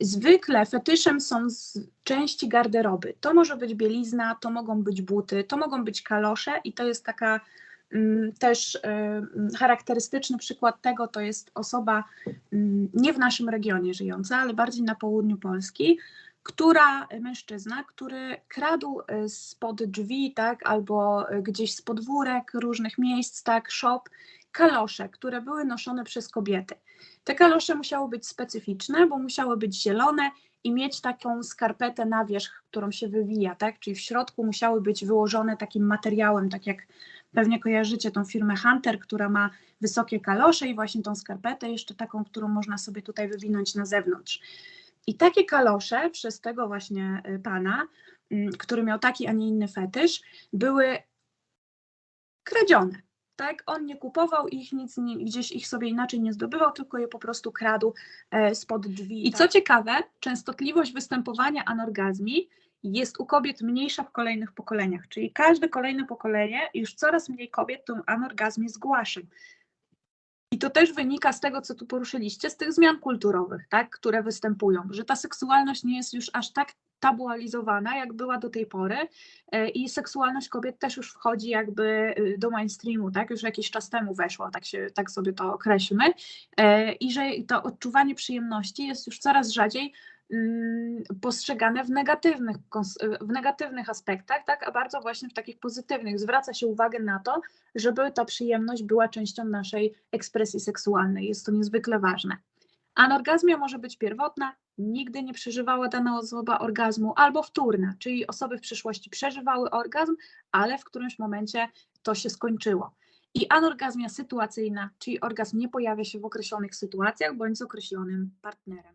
Zwykle fetyszem są części garderoby. To może być bielizna, to mogą być buty, to mogą być kalosze i to jest taka mm, też charakterystyczny przykład tego, to jest osoba mm, nie w naszym regionie żyjąca, ale bardziej na południu Polski, która, mężczyzna, który kradł y, spod drzwi, tak, albo y, gdzieś z podwórek różnych miejsc, tak, shop, kalosze, które były noszone przez kobiety. Te kalosze musiały być specyficzne, bo musiały być zielone i mieć taką skarpetę na wierzch, którą się wywija, tak? Czyli w środku musiały być wyłożone takim materiałem, tak jak pewnie kojarzycie tą firmę Hunter, która ma wysokie kalosze i właśnie tą skarpetę, jeszcze taką, którą można sobie tutaj wywinąć na zewnątrz. I takie kalosze przez tego właśnie y, pana, mm, który miał taki, a nie inny fetysz, były kradzione. Tak, on nie kupował ich, nic nie, gdzieś ich sobie inaczej nie zdobywał, tylko je po prostu kradł e, spod drzwi. I co ciekawe, częstotliwość występowania anorgazmii jest u kobiet mniejsza w kolejnych pokoleniach, czyli każde kolejne pokolenie już coraz mniej kobiet tą anorgazmię zgłasza. I to też wynika z tego, co tu poruszyliście, z tych zmian kulturowych, tak, które występują, że ta seksualność nie jest już aż tak tabualizowana, jak była do tej pory e, i seksualność kobiet też już wchodzi jakby y, do mainstreamu, tak, już jakiś czas temu weszło, tak, się, tak sobie to określmy e, i że to odczuwanie przyjemności jest już coraz rzadziej postrzegane w negatywnych, w negatywnych aspektach, tak, a bardzo właśnie w takich pozytywnych. Zwraca się uwagę na to, żeby ta przyjemność była częścią naszej ekspresji seksualnej. Jest to niezwykle ważne. Anorgazmia może być pierwotna, nigdy nie przeżywała dana osoba orgazmu, albo wtórna, czyli osoby w przyszłości przeżywały orgazm, ale w którymś momencie to się skończyło. I anorgazmia sytuacyjna, czyli orgazm nie pojawia się w określonych sytuacjach bądź z określonym partnerem.